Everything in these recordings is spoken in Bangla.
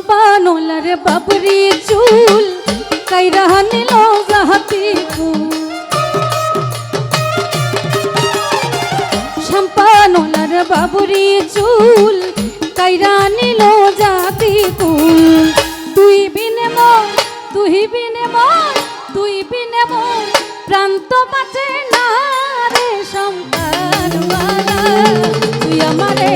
লম্বা নলার বাবরি চুল, কাইরা নিল জাহাতি ফুল। শাম্পা নলার বাবরি চুল, কাইরা নিল জাতি ফুল। তুই বিনে মন তুই বিনে মন তুই বিনে মন প্রান্ত বাঁচে না রে সম্পান তুই আমারে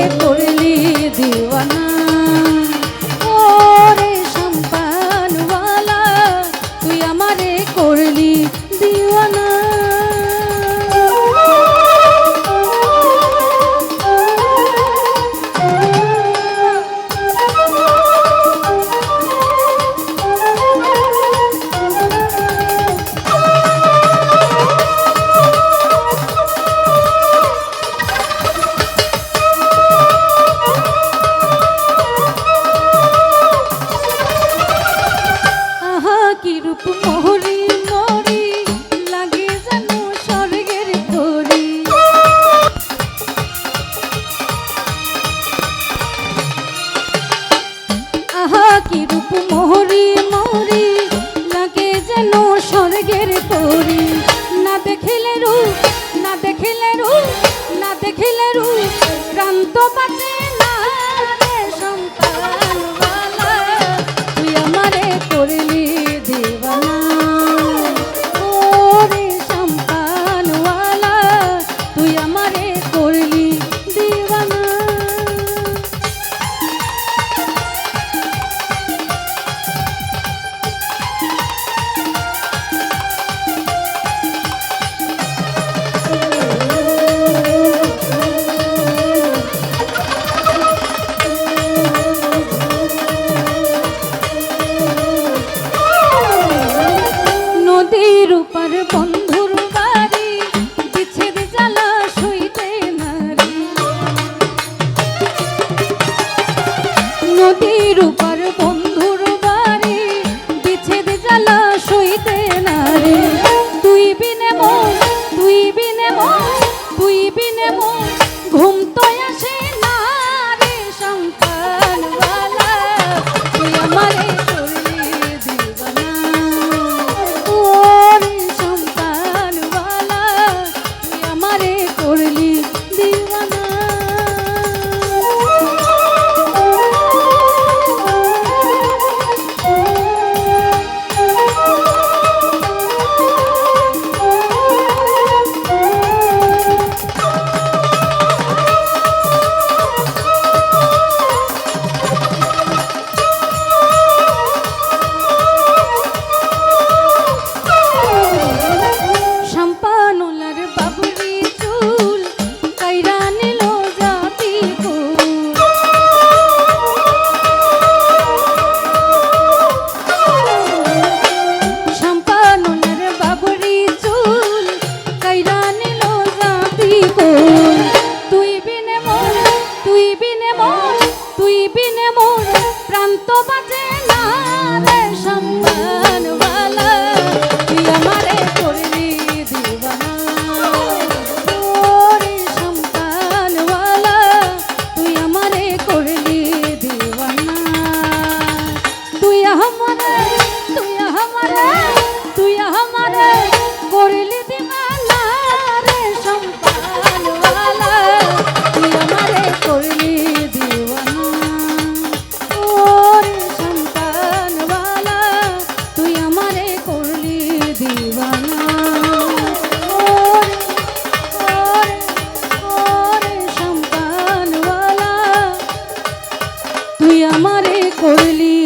তুই আমারে করলি।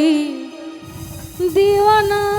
দিওয়ানা